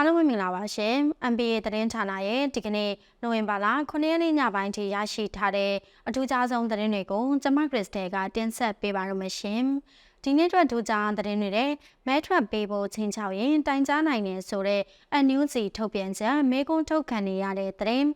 အားလုံးပဲမင်္ဂလာပါရှင် MBA သတင်းဌာနရဲ့ဒီကနေ့နိုဝင်ဘာလ9ရက်နေ့ညပိုင်းထိရရှိထားတဲ့အထူးခြားဆုံးသတင်းတွေကိုကျွန်မခရစ်စတယ်ကတင်ဆက်ပေးပါရမရှင်ဒီနေ့အတွက်ထူးခြားသတင်းတွေနဲ့မဲထွက်ပေးဖို့ချင်းချောက်ရင်တိုင်ကြားနိုင်နေဆိုတဲ့အန်နျူးစီထုတ်ပြန်ချက်မေကွန်းထုတ်ခံနေရတဲ့သတင်း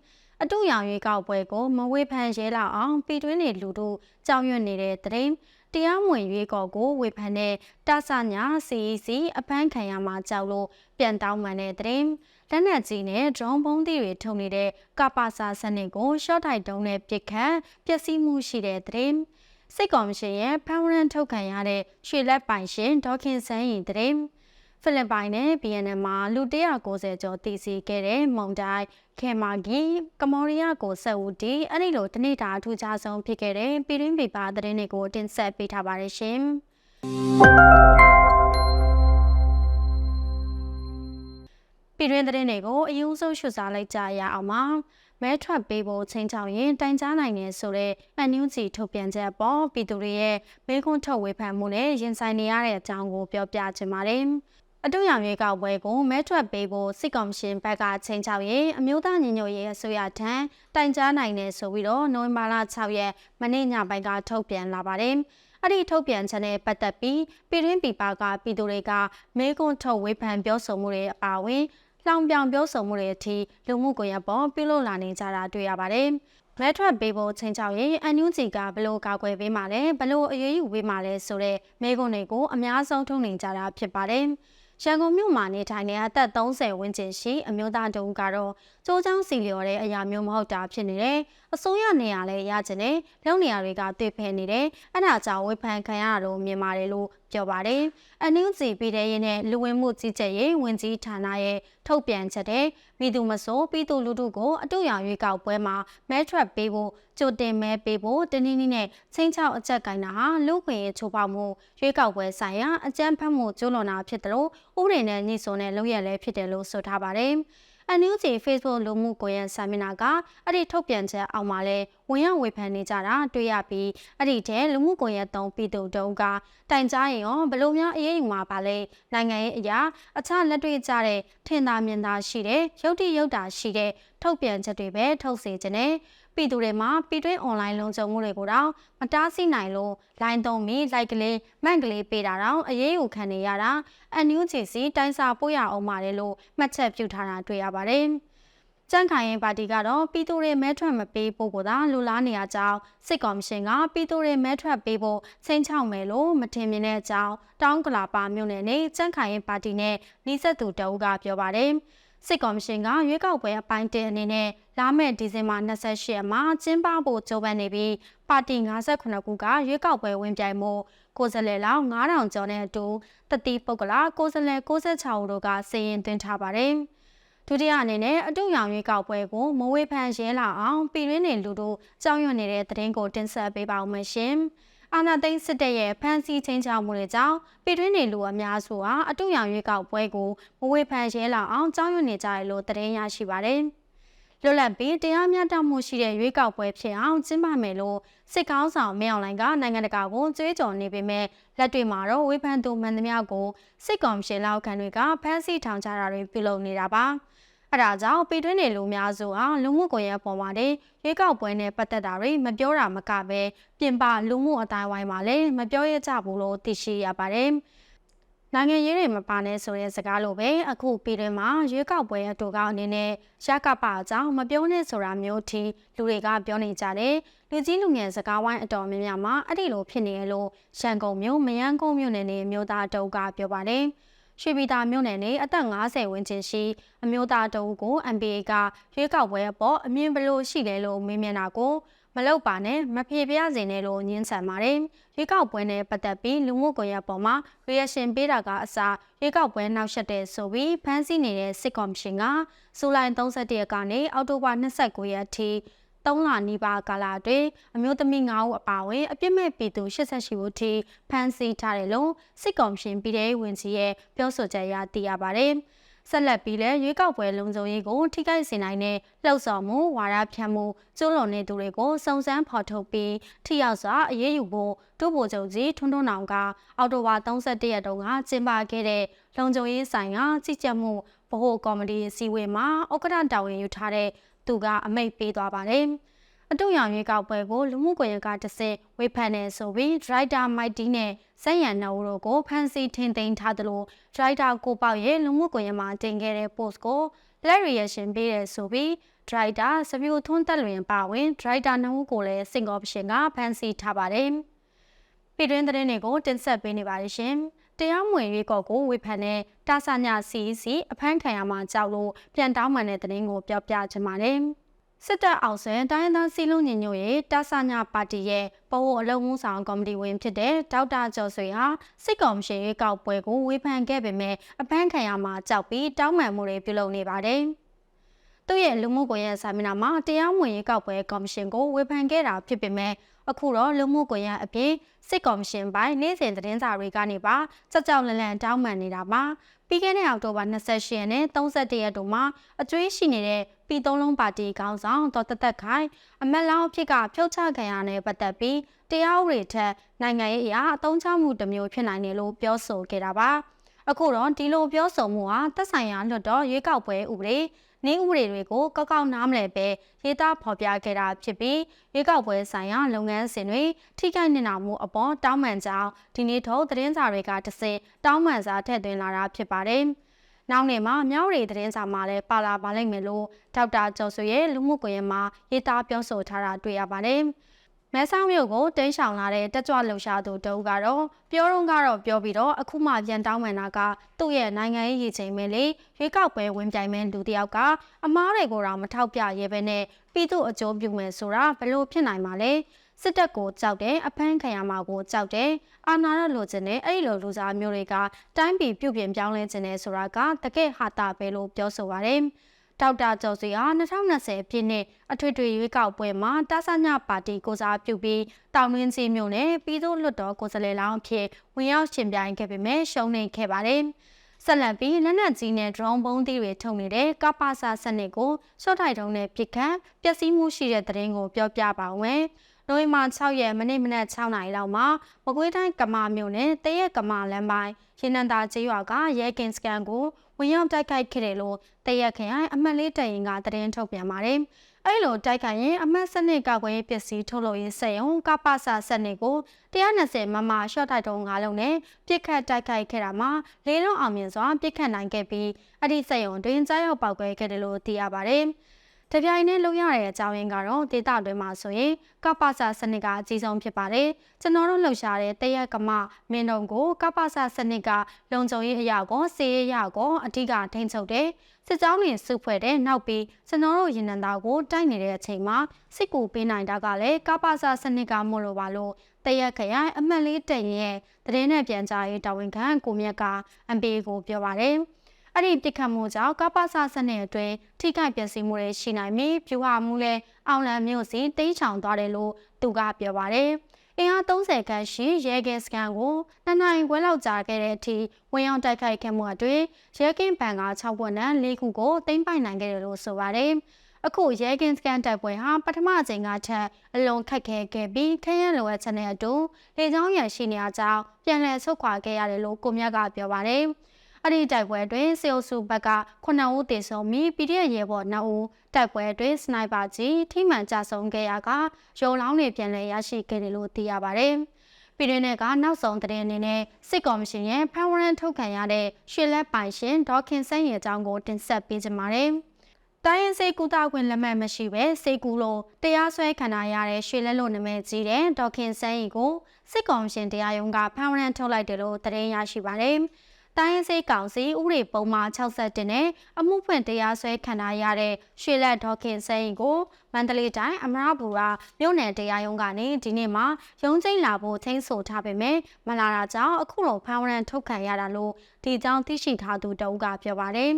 အတူရောင်ရွေးကောက်ပွဲကိုမဝေဖန်ရဲလောက်အောင်ပြည်တွင်းနေလူတို့ကြောက်ရွံ့နေတဲ့သတင်း တရားမဝင်ရွေးကော်ကိုဝေဖန်တဲ့တဆညာ CEC အဖမ်းခံရမှာကြောက်လို့ပြန်တောင်းပန်တဲ့တဲ့လက်နက်ကြီးနဲ့ drone ဘုံးသီးတွေထုံနေတဲ့ကပါစာစနစ်ကို short ထိုက်တုံးနဲ့ပြစ်ခတ်ပျက်စီးမှုရှိတဲ့တဲ့စစ်ကော်မရှင်ရဲ့ဖမ်းဝရန်ထုတ်ခံရတဲ့ရွှေလက်ပိုင်ရှင်ဒေါခင်စန်းရင်တဲ့ ဖိလစ်ပိုင်နဲ့ BNN မှာလူ190ကျော်တည်စီခဲ့တဲ့မုံတိုင်းခေမာဂီကမော်ရီးယားကိုဆက်ဦးတီအဲ့ဒီလိုတနေ့တာအထူးခြားဆုံးဖြစ်ခဲ့တဲ့ပြည်တွင်းပြည်ပသတင်းတွေကိုတင်ဆက်ပေးထားပါတယ်ရှင်ပြည်တွင်းသတင်းတွေကိုအယူဆုံးရှုစားလိုက်ကြရအောင်ပါမဲထွက်ပေးဖို့ချင်းချောင်းရင်တိုင်ကြားနိုင်နေဆိုတဲ့အန်နျူးစီထုတ်ပြန်ချက်ပေါ်ပြည်သူတွေရဲ့မေးခွန်းထုတ်ဝေဖန်မှုနဲ့ရင်ဆိုင်နေရတဲ့အကြောင်းကိုပြောပြချင်ပါတယ်။ အတူရောင်ရွေးကောက်ပွဲကိုမဲထွက်ပေးဖို့စစ်ကောင်ရှင်ဘက်ကချိန်ချောက်ရေးအမျိုးသားညီညွတ်ရေးအစိုးရထံတိုင်ကြားနိုင်တယ်ဆိုပြီးတော့နိုဝင်ဘာလ6ရက်မနေ့ညပိုင်းကထုတ်ပြန်လာပါတယ်။အဲ့ဒီထုတ်ပြန်ချက်နဲ့ပတ်သက်ပြီးပြည်တွင်းပြည်ပကပြည်သူတွေကမဲကွန်းထုတ်ဝေဖန်ပြောဆိုမှုတွေအပါအဝင်လောင်ပြောင်ပြောဆိုမှုတွေအထိလူမှုကွန်ရက်ပေါ်ပြုလုပ်လာနေကြတာတွေ့ရပါတယ်။မဲထွက်ပေးဖို့ချင်းချောက်ရင်အန်ယူဂျီကဘလို့ကာကွယ်ပေးမှလဲဘလို့အရေးယူပေးမှလဲဆိုတဲ့မဲကွန်းတွေကိုအများဆုံးထုတ်နေကြတာဖြစ်ပါတယ်။ ရန်ကုန်မြို့မှာနေထိုင်နေတဲ့အသက်30ဝန်းကျင်ရှိအမျိုးသားတုံးကတော့ကျိုးချောင်းစီလျော်တဲ့အရာမျိုးမဟုတ်တာဖြစ်နေတယ်။အစိုးရနေရာလည်းရကျင်တယ်။လုံနေရာတွေကတွေ့ဖယ်နေတယ်။အဲ့ဒါကြောင့်ဝေဖန်ခံရတာတော့မြင်ပါတယ်လို့ပြောပါတယ်။အနည်းစီပြည်တဲ့ရင်နဲ့လူဝင်မှုကြီးကြပ်ရေးဝန်ကြီးဌာနရဲ့ထုတ်ပြန်ချက်တဲ့မိသူမဆိုးပြည်သူလူထုကိုအတူရောင်ရွေးကောက်ပွဲမှာမဲထွက်ပေးဖို့ကြိုတင်မဲပေးဖို့တနည်းနည်းနဲ့ချင်းချောက်အကြက်ကင်တာဟာလူခွင့်ရေးချိုးဖောက်မှုရွေးကောက်ပွဲဆိုင်ရာအကြမ်းဖက်မှုကျူးလွန်တာဖြစ်တယ်လို့ဥပဒေနဲ့ညှိစွန်းတဲ့လုပ်ရလဲဖြစ်တယ်လို့ဆိုထားပါတယ်။ NUG Facebook လူမှုကွန်ရက်စာမျက်နှာကအဲ့ဒီထုတ်ပြန်ချက်အောက်မှာလဲဝင်ရောက်ဝေဖန်နေကြတာတွေ့ရပြီးအဲ့ဒီထဲလူမှုကွန်ရက်သုံးပြည်သူတုံးကတိုင်ကြားရင်ရောဘလို့များအရေးယူမှာပါလဲနိုင်ငံရေးအရာအခြားလက်တွေ့ကြတဲ့ထင်သာမြင်သာရှိတဲ့ရုပ်တိရုပ်တာရှိတဲ့ထုတ်ပြန်ချက်တွေပဲထုတ်စေခြင်းနဲ့ ပြည်သူတွေမှာပြည်တွင်း online လုံခြုံမှုတွေကိုတော့မတားဆီးနိုင်လို့ line သုံးပြီး like ကလေးမှန်ကလေးပေးတာတော့အရေးယူခံနေရတာ NUGC တိုင်းစာပို့ရအောင်ပါတယ်လို့မှတ်ချက်ပြုထားတာတွေ့ရပါတယ်။ကြန့်ခိုင်ရင်ပါတီကတော့ပြည်သူတွေမဲထွက်မပေးဖို့ကိုသာလူလားနေရကြောင်းစစ်ကော်မရှင်ကပြည်သူတွေမဲထွက်ပေးဖို့ချိန်ချောက်မယ်လို့မထင်မြင်တဲ့အကြောင်းတောင်းကလာပါမြို့နယ်နေကြန့်ခိုင်ရင်ပါတီနဲ့နှိစက်သူတအုပ်ကပြောပါတယ်။ စစ်ကော်မရှင်ကရွေးကောက်ပွဲအပိုင်းတင်အနေနဲ့လာမယ့်ဒီဇင်ဘာ28ရက်မှာကျင်းပဖို့ကြိုးပမ်းနေပြီးပါတီ58ခုကရွေးကောက်ပွဲဝင်ပြိုင်မှုကိုယ်စားလှယ်လောင်း9000ကျော်နဲ့အတူတတိပုဂ္ဂလကိုယ်စားလှယ်66ဦးတို့ကစည်ရင်သွင်းထားပါတယ်။ဒုတိယအနေနဲ့အတူရောင်ရွေးကောက်ပွဲကိုမဝေဖန်ရဲလာအောင်ပြည်ရင်းနေလူတို့ကြောက်ရွံ့နေတဲ့သတင်းကိုတင်ဆက်ပေးပါဦးမယ်ရှင်။ အာဏာသိမ်းစစ်တပ်ရဲ့ဖမ်းဆီးချင်းချောက်မှုတွေကြောင့်ပြည်တွင်းနေလူအများစုဟာအတူရောင်ရွေးကောက်ပွဲကိုမဝေဖန်ရဲလောက်အောင်ကြောက်ရွံ့နေကြတယ်လို့သတင်းရရှိပါတယ်။လွတ်လပ်ပြီးတရားမျှတမှုရှိတဲ့ရွေးကောက်ပွဲဖြစ်အောင်ကျင်းပမယ်လို့စစ်ကောင်းဆောင်မင်းအောင်လှိုင်ကနိုင်ငံတကာကိုကြွေးကြော်နေပေမဲ့လက်တွေ့မှာတော့ဝေဖန်သူမှန်သမျှကိုစစ်ကောင်ရှင်လောက်ခံတွေကဖမ်းဆီးထောင်ချတာတွေပြုလုပ်နေတာပါ။ အဲဒါကြောင့်ပြည်တွင်းနေလူများစုဟာလူမှုကွန်ရက်ပေါ်မှာတဲ့ရွေးကောက်ပွဲနဲ့ပတ်သက်တာတွေမပြောတာမကပဲပြင်ပလူမှုအတိုင်းဝိုင်းမှာလည်းမပြောရကြဘူးလို့သိရှိရပါတယ်။နိုင်ငံရေးတွေမပါနဲ့ဆိုတဲ့စကားလိုပဲအခုပြည်တွင်းမှာရွေးကောက်ပွဲအတူကောင်းအနေနဲ့ရကပအကြောင်းမပြောနဲ့ဆိုတာမျိုးထိလူတွေကပြောနေကြတယ်။လူကြီးလူငယ်စကားဝိုင်းအတော်များများမှာအဲ့ဒီလိုဖြစ်နေရလို့ရန်ကုန်မြို့မယန်းကုန်းမြို့နယ်နေမြို့သားတုံးကပြောပါတယ်။ ရွှေပြည်သာမြို့နယ်နဲ့အသက်50ဝန်းကျင်ရှိအမျိုးသားတအုပ်ကို MPA ကရွေးကောက်ပွဲအပေါ်အမြင်ဘလို့ရှိလဲလို့မေးမြန်းတာကိုမလောက်ပါနဲ့မဖြေပြစေနဲ့လို့ညှင်းဆန်ပါတယ်။ရွေးကောက်ပွဲနဲ့ပတ်သက်ပြီးလူမှုကွန်ရက်ပေါ်မှာ reaction ပေးတာကအစားရွေးကောက်ပွဲနောက်ဆက်တဲ့ဆိုပြီးဖမ်းဆီးနေတဲ့စစ်ကော်မရှင်ကဇူလိုင်31ရက်ကနေအောက်တိုဘာ29ရက်အထိ 3လနီးပါးကာလအတွင်းအမျိုးသမီး9ဦးအပါအဝင်အပြစ်မဲ့ပြည်သူ88ဦးထိဖမ်းဆီးထားတယ်လို့စစ်ကောင်ရှင်ပြည်ထောင်ဝင်ကြီးရဲ့ပြောဆိုချက်အရသိရပါတယ်။ဆက်လက်ပြီးလဲရွေးကောက်ပွဲလုံခြုံရေးကိုထိခိုက်စေနိုင်တဲ့လှုပ်ဆောင်မှုဝါဒဖြန့်မှုကျူးလွန်နေသူတွေကိုစုံစမ်းဖော်ထုတ်ပြီးထိရောက်စွာအရေးယူဖို့ဒုဗိုလ်ချုပ်ကြီးထွန်းထွန်းနောင်ကအော်တိုဝါ31ရက်တုန်းကကျင်းပခဲ့တဲ့လုံခြုံရေးဆိုင်ရာကြီးကြပ်မှုဗဟိုကော်မတီအစည်းအဝေးမှာဥက္ကဋ္ဌတာဝန်ယူထားတဲ့ သူကအမိန့်ပေးသွားပါတယ်။အတူရောင်ရွေးကောက်ပွဲကိုလူမှုကွန်ရက်ကတဆင့်ဝေဖန်နေဆိုပြီးဒရိုက်တာမိုက်တီနဲ့စက်ရန်နော်တို့ကိုဖမ်းဆီးထင်သိမ်းထားသလိုဒရိုက်တာကိုပေါက်ရဲ့လူမှုကွန်ရက်မှာတင်ခဲ့တဲ့ post ကိုလက်ရီယရှင်ပေးတယ်ဆိုပြီးဒရိုက်တာစပြိုထွန်းတက်လွင်ပါဝင်ဒရိုက်တာနှစ်ဦးကိုလည်းစင်ကော်ပရှင်ကဖမ်းဆီးထားပါတယ်။ပြည်တွင်းသတင်းတွေကိုတင်ဆက်ပေးနေပါတယ်ရှင်။ တရားမဝင်ရွေးကောက်ကိုဝေဖန်တဲ့တာဆာညာစီစီအဖမ်းခံရမှာကြောက်လို့ပြန်တောင်းပန်တဲ့သတင်းကိုပြောပြချင်ပါတယ်။စစ်တပ်အောင်ဆန်တိုင်းရင်းသားစီလုံးညညို့ရဲ့တာဆာညာပါတီရဲ့ပဝအလုံးမှုဆောင်ကော်မတီဝင်ဖြစ်တဲ့ဒေါက်တာကျော်ဆွေဟာစစ်ကော်မရှင်ရွေးကောက်ပွဲကိုဝေဖန်ခဲ့ပေမဲ့အဖမ်းခံရမှာကြောက်ပြီးတောင်းပန်မှုတွေပြုလုပ်နေပါတယ်။ သူ့ရဲ့လူမှုကွန်ရက်စာမျက်နှာမှာတရားမဝင်ရေးကောက်ပွဲကော်မရှင်ကိုဝေဖန်ခဲ့တာဖြစ်ပေမဲ့အခုတော့လူမှုကွန်ရက်အပြင်စစ်ကော်မရှင်ပိုင်းနေ့စဉ်သတင်းစာတွေကနေပါစကြောက်လန့်လန့်တောင်းပန်နေတာပါပြီးခဲ့တဲ့အောက်တိုဘာ28ရက်နဲ့31ရက်တို့မှာအကျွေးရှိနေတဲ့ပြည်သုံးလုံးပါတီခေါင်းဆောင်ဒေါ်တသက်ခိုင်အမက်လောင်းဖြစ်ကဖြုတ်ချခံရတဲ့ပတ်သက်ပြီးတရားဥပဒေထက်နိုင်ငံရေးအရာအသုံးချမှုတစ်မျိုးဖြစ်နိုင်တယ်လို့ပြောဆိုခဲ့တာပါအခုတော့ဒီလိုပြောဆိုမှုဟာသက်ဆိုင်ရာလွှတ်တော်ရွေးကောက်ပွဲဥပဒေ နေဥပဒေတွေကိုကောက်ကောက်နားမလည်ပဲရေးသားဖော်ပြခဲ့တာဖြစ်ပြီးရွေးကောက်ပွဲဆိုင်ရာလုပ်ငန်းစဉ်တွေထိခိုက်နေတာမှုအပေါ်တောင်းပန်ကြောင်းဒီနေ့ထုတ်သတင်းစာတွေကတစတောင်းပန်စာထည့်သွင်းလာတာဖြစ်ပါတယ်။နောက်နေ့မှာမြောက်ရီသတင်းစာမှာလည်းပါလာပါလိမ့်မယ်လို့ဒေါက်တာကျော်ဆွေရဲ့လူမှုကွန်ရက်မှာရေးသားပြောဆိုထားတာတွေ့ရပါတယ်။ မဲဆောက်မြို့ကိုတင်းရှောင်လာတဲ့တက်ကြွလှုပ်ရှားသူတဦးကတော့ပြောတော့ကတော့ပြောပြီးတော့အခုမှပြန်တောင်းပန်တာကသူ့ရဲ့နိုင်ငံရေးရည်ချိန်ပဲလေရွေးကောက်ပွဲဝင်ပြိုင်မဲ့လူတယောက်ကအမားတွေကိုတော့မထောက်ပြရဲပဲနဲ့ပြည်သူအကျိုးပြုမယ်ဆိုတာဘလို့ဖြစ်နိုင်မှာလဲစစ်တပ်ကိုကြောက်တယ်အဖမ်းခံရမှာကိုကြောက်တယ်အာဏာရလိုချင်တယ်အဲ့ဒီလိုလူစားမျိုးတွေကတိုင်းပြည်ပြုပြင်ပြောင်းလဲခြင်းနဲ့ဆိုတာကတကယ်ဟာတာပဲလို့ပြောဆိုပါတယ် ဒေါက်တာကျော်စီဟာ2020ပြည့်နှစ်အထွေထွေရွေးကောက်ပွဲမှာတာဆညပါတီကိုစားပြုပြီးတောင်တွင်းစီမြို့နယ်ပြည်သူ့လွှတ်တော်ကိုယ်စားလှယ်လောင်းအဖြစ်ဝင်ရောက်ရှင်ပြိုင်ခဲ့ပေမဲ့ရှုံးနိမ့်ခဲ့ပါတယ်။ဆက်လက်ပြီးလက်နက်ကြီးနဲ့ drone ပုံးသီးတွေထုတ်နေတဲ့ကပ္ပစာစနစ်ကိုစော့ထိုက်တုံးနဲ့ပြစ်ခတ်ပျက်စီးမှုရှိတဲ့တဲ့ရင်ကိုပြောပြပါဝင်။နိုဝင်ဘာ6ရက်မနေ့မနက်6နာရီလောက်မှာမကွေးတိုင်းကမာမြို့နယ်တရက်ကမာလမ်းပိုင်းရင်းနန္တာကျေးရွာကရဲကင်စကန်ကို ဝင်ရောက်တိုက်ခိုက်ခဲ့တယ်လို့တရက်ခရိုင်အမှတ်လေးတရင်ကသတင်းထုတ်ပြန်ပါတယ်။အဲ့လိုတိုက်ခိုက်ရင်အမှတ်စနစ်ကောက်ွယ်ပစ္စည်းထုတ်လုပ်ရေးစက်ရုံကပ္ပစာစနစ်ကို120မမရှော့တိုက်တုံး၅လုံးနဲ့ပြစ်ခတ်တိုက်ခိုက်ခဲ့တာမှာလေးလုံးအောင်မြင်စွာပြစ်ခတ်နိုင်ခဲ့ပြီးအဲ့ဒီစက်ရုံတွင်ကြားရောက်ပောက်ကွဲခဲ့တယ်လို့သိရပါတယ်။ တပြိုင်တည်းလုံရတဲ့အကြောင်းရင်းကတော့ဒေတာတွင်မှာဆိုရင်ကပ္ပစာစနစ်ကအကြီးဆုံးဖြစ်ပါတယ်ကျွန်တော်တို့လှုပ်ရှားတဲ့တရက်ကမမင်းတို့ကိုကပ္ပစာစနစ်ကလုံခြုံရေးအရာကိုစေရေးအရာကိုအထူးကထိန်းချုပ်တယ်စစ်ကြောင်းတွေစုဖွဲ့တဲ့နောက်ပြီးကျွန်တော်တို့ရင်နံသားကိုတိုက်နေတဲ့အချိန်မှာစစ်ကူပေးနိုင်တာကလည်းကပ္ပစာစနစ်ကမို့လို့ပါလို့တရက်ခရိုင်အမှတ်လေးတရင်ရဲ့တရင်နဲ့ပြန်ကြားရေးတာဝန်ခံကိုမြတ်က MP ကိုပြောပါတယ်။ အဲ့ဒီပြစ်ခတ်မှုကြောင့်ကပ္ပစစနစ်အတွင်းထိခိုက်ပျက်စီးမှုတွေရှိနိုင်ပြီးပြူဟာမှုလည်းအောင်လံမျိုးစီတိတ်ချောင်သွားတယ်လို့သူကပြောပါတယ်။အင်အား30ခန့်ရှိရဲကင်းစကန်ကိုနှစ်နိုင်ခွဲလောက်ကြာခဲ့တဲ့အထိဝင်ရောက်တိုက်ခိုက်ခဲ့မှုအတွင်းရဲကင်းဘန်က6ပွက်နဲ့၄ခုကိုသိမ်းပိုက်နိုင်ခဲ့တယ်လို့ဆိုပါတယ်။အခုရဲကင်းစကန်တိုက်ပွဲဟာပထမအချိန်ကထက်အလွန်ခက်ခဲခဲ့ပြီးခရမ်းလိုအပ်ချက်နဲ့အတူလေကြောင်းရန်ရှိနေအကြောင်းပြန်လည်ဆုတ်ခွာခဲ့ရတယ်လို့ကိုမြတ်ကပြောပါတယ်။ အဲ့ဒီတိုက်ပွဲတွင်စေအုပ်စုဘက်က9ဦးသေဆုံးပြီးပြည်ထရဲဘော်9ဦးတိုက်ပွဲတွင်စနိုက်ပါကြီးထိမှန်ကြဆုံးခဲ့ရကရုံလောင်းတွေပြန်လည်ရရှိခဲ့တယ်လို့သိရပါတယ်။ပြည်တွင်းကနောက်ဆုံးသတင်းအနေနဲ့စစ်ကော်မရှင်ရဲ့ဖန်ဝရန်ထုတ်ခံရတဲ့ရွှေလက်ပိုင်ရှင်ဒေါက်ခင်ဆန်းရဲ့အကြောင်းကိုတင်ဆက်ပေးကြပါမယ်။တိုင်းရင်စေကူတာခွင့်လက်မှတ်မရှိပဲစေကူလို့တရားစွဲခံရတဲ့ရွှေလက်လို့နာမည်ကြီးတဲ့ဒေါက်ခင်ဆန်းရီကိုစစ်ကော်မရှင်တရားရုံးကဖန်ဝရန်ထုတ်လိုက်တယ်လို့သတင်းရရှိပါတယ်။ တိုင်းရင်းစေးကောင်စီဥပဒေပုံမှန်61နဲ့အမှုဖွင့်တရားစွဲခံထားရတဲ့ရွှေလက်ဒေါခင်စိန်ကိုမန္တလေးတိုင်းအမရဘူရာမြို့နယ်တရားရုံးကနေဒီနေ့မှရုံးချင်းလာဖို့ချင်းဆိုထားပေမဲ့မလာတာကြောင့်အခုလိုဖမ်းဝရန်ထုတ်ခံရတာလို့ဒီကြောင့်သိရှိထားသူတဦးကပြောပါတယ်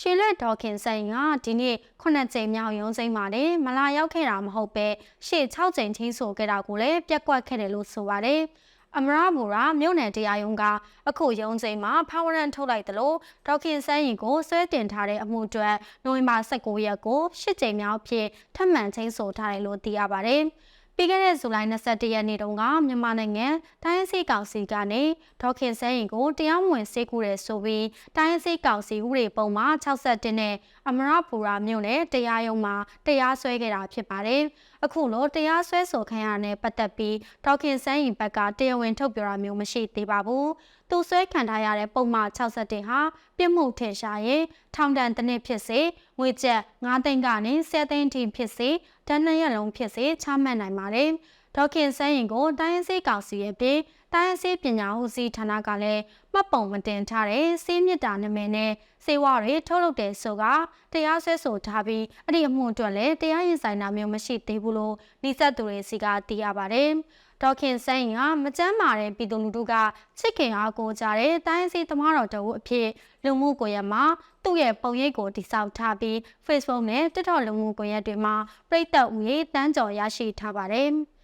ရှေလက်ဒေါခင်ဆိုင်ကဒီနေ့9ကြိမ်မြောက်ရုံးစိမ်းမှာလည်းမလာရောက်ခဲ့တာမဟုတ်ပဲရှေ့6ကြိမ်ချင်းဆိုခဲ့တာကိုလည်းပြက်ကွက်ခဲ့တယ်လို့ဆိုပါတယ်။ အမရဘူရာမြို့နယ်တရားရုံးကအခုရုံးချိန်မှာဖာဝရန်ထုတ်လိုက်သလိုဒေါက်ခင်ဆန်းရင်ကိုဆွဲတင်ထားတဲ့အမှုအတွက်နိုဝင်ဘာ19ရက်ကို၈ကြိမ်မြောက်ဖြစ်ထပ်မံချင်းဆိုထားတယ်လို့သိရပါတယ်။ ပပြီးခဲ့တဲ့ဇူလိုင်21ရက်နေ့တုန်းကမြန်မာနိုင်ငံတိုင်းစီကောင်စီကနေဒေါခင်စဲရင်ကိုတရားမဝင်စေကူတဲ့ဆိုပြီးတိုင်းစီကောင်စီဥပဒေပုံမှာ61နဲ့အမရပူရာမြို့နယ်တရားရုံးမှာတရားစွဲခဲ့တာဖြစ်ပါတယ်။အခုလိုတရားစွဲဆိုခံရတဲ့ပတ်သက်ပြီးဒေါခင်စဲရင်ဘက်ကတရားဝင်ထုတ်ပြောတာမျိုးမရှိသေးပါဘူး။သူဆွဲခံထားရတဲ့ပုံမှာ61ဟာပြစ်မှုထင်ရှားရင်ထောင်ဒဏ်တစ်နှစ်ဖြစ်စေငွေကျပ်9သိန်းကနေ10သိန်းထိဖြစ်စေ တန်းနှစ်ရက်လုံးဖြစ်စေချမှတ်နိုင်ပါတယ်။ ဒေါခင်စဲရင်ကိုတိုင်းရင်းစေးကောင်စီရဲ့ပြည်တိုင်းရင်းစေးပညာဦးစီးဌာနကလည်းမှတ်ပုံမတင်ထားတဲ့စေးမြစ်တာနာမည်နဲ့စေဝါတွေထုတ်လုပ်တဲ့ဆိုကတရားစွဲဆိုထားပြီးအဲ့ဒီအမှုအတွက်လည်းတရားရင်ဆိုင်တာမျိုးမရှိသေးဘူးလို့နှိစက်သူတွေစီကသိရပါတယ်။ဒေါခင်ဆိုင်ကမကြမ်းမာတဲ့ပြည်သူလူထုကချစ်ခင်အားကိုကြတဲ့တိုင်းစီသမားတော်တို့အဖြစ်လူမှုကွန်ရက်မှာသူ့ရဲ့ပုံရိပ်ကိုတိစောက်ထားပြီး Facebook နဲ့ TikTok လူမှုကွန်ရက်တွေမှာပြိသက်ဦးရေးတန်းကြော်ရရှိထားပါတယ်။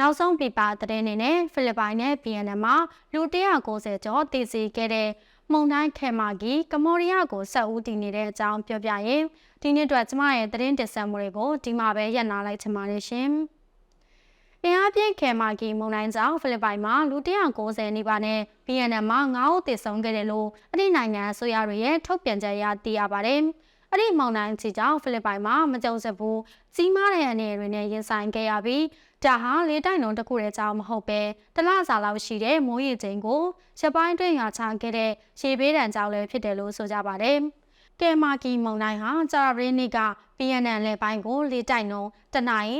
နောက်ဆုံးပြပသတင်းအနေနဲ့ဖိလစ်ပိုင်နဲ့ဗီယက်နမ်မှာလူ190ကျော်တည်စီခဲ့တဲ့မုန်တိုင်းခဲမာဂီကမော်ရီးယားကိုဆက်ဦးတည်နေတဲ့အကြောင်းပြောပြရင်ဒီနေ့အတွက်ကျမရဲ့သတင်းတင်ဆက်မှုတွေကိုဒီမှာပဲရပ်နာလိုက်ချင်ပါတယ်ရှင်။အင်အားပြင်းခဲမာဂီမုန်တိုင်းကြောင့်ဖိလစ်ပိုင်မှာလူ190နီးပါးနဲ့ဗီယက်နမ်မှာ9ဦးသေဆုံးခဲ့တယ်လို့အသည့်နိုင်ငံအစိုးရတွေရဲ့ထုတ်ပြန်ချက်အရသိရပါတယ်။အဲ့ဒီမောင်နှံချီကြောင့်ဖိလစ်ပိုင်မှာမကြုံစဘူးကြီးမားတဲ့အနေတွေနဲ့ရင်ဆိုင်ခဲ့ရပြီး ဒါဟာလေတိုက်လုံးတစ်ခုရဲ့အကြောင်းမဟုတ်ပဲတလစာလောက်ရှိတဲ့မိုးရေချိန်ကိုရပိုင်းတွင်းရချခဲ့တဲ့ရေဘေးဒဏ်ကြောင့်လည်းဖြစ်တယ်လို့ဆိုကြပါတယ်။ကဲမာကီမုန်တိုင်းဟာကြာပရင်းနေ့က PNN လေပိုင်းကိုလေတိုက်နှုန်းတနင်္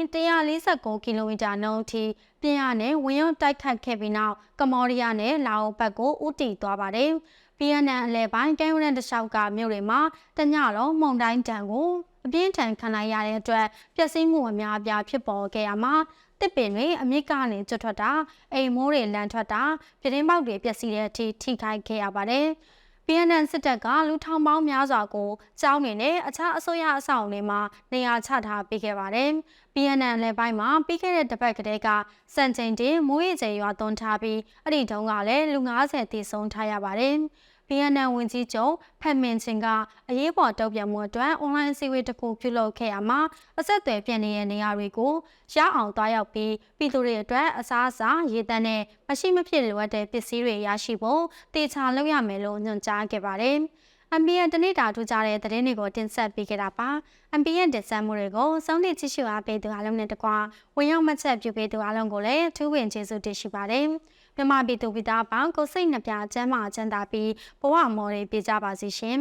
149ကီလိုမီတာနှုန်းထိပြင်းရနဲ့ဝင်းရုံတိုက်ခတ်ခဲ့ပြီးနောက်ကမော်ဒီးယားနဲ့လာအိုဘက်ကိုဦးတည်သွားပါတယ်။ PNN အလဲပိုင်းကဲဝရန်တလျှောက်ကမြို့တွေမှာတညလုံးမုန်တိုင်းတံကိုအပြင်းထန်ခံလိုက်ရတဲ့အတွက်ပျက်စီးမှုအများအပြားဖြစ်ပေါ်ခဲ့ရမှာ တစ်ပင်တွေအမြင့်ကနေကျွတ်ထွက်တာအိမ်မိုးတွေလန်ထွက်တာပြတင်းပေါက်တွေပျက်စီးတဲ့အထိထိခိုက်ခဲ့ရပါတယ်။ BNN စစ်တပ်ကလူထောင်ပေါင်းများစွာကိုကျောင်းတွေနဲ့အခြားအစိုးရအဆောက်အအုံတွေမှာနေရာချထားပေးခဲ့ပါတယ်။ BNN လည်းပိုင်းမှာပြီးခဲ့တဲ့တပတ်ကတည်းကစံချိန်တင်မိုးရေချိန်ရွာသွန်းထားပြီးအဲ့ဒီတုန်းကလည်းလူ90တည်ဆုံးထားရပါတယ်။ BNN ဝင်ကြီးချုပ်ဖက်မင်ချင်းကအရေးပေါ်တုံ့ပြန်မှုအတွက်အွန်လိုင်းစည်းဝေးတစ်ခုပြုလုပ်ခဲ့ရမှာအဆက်အသွယ်ပြန့်နေတဲ့နေရာတွေကိုရအောင်သွားရောက်ပြီးပြည်သူတွေအတွက်အစားအစာရေတန်းနဲ့မရှိမဖြစ်လိုအပ်တဲ့ပစ္စည်းတွေရရှိဖို့တေချာလုပ်ရမယ်လို့ညွှန်ကြားခဲ့ပါတယ်။ MPN တနေ့တာထူကြတဲ့သတင်းတွေကိုတင်ဆက်ပေးခဲ့တာပါ MPN တင်ဆက်မှုတွေကိုစောင့်နေကြည့်ရှုအားပေးသူအားလုံးနဲ့တကွဝင်ရောက်မှတ်ချက်ပြုပေးသူအားလုံးကိုလည်းထူးဝင်ကျေးဇူးတင်ရှိပါတယ်မြမပြည်သူပြည်သားပေါင်းကိုစိတ်နှပြချမ်းမာချမ်းသာပြီးဘဝမော်တွေပြကြပါစီရှင်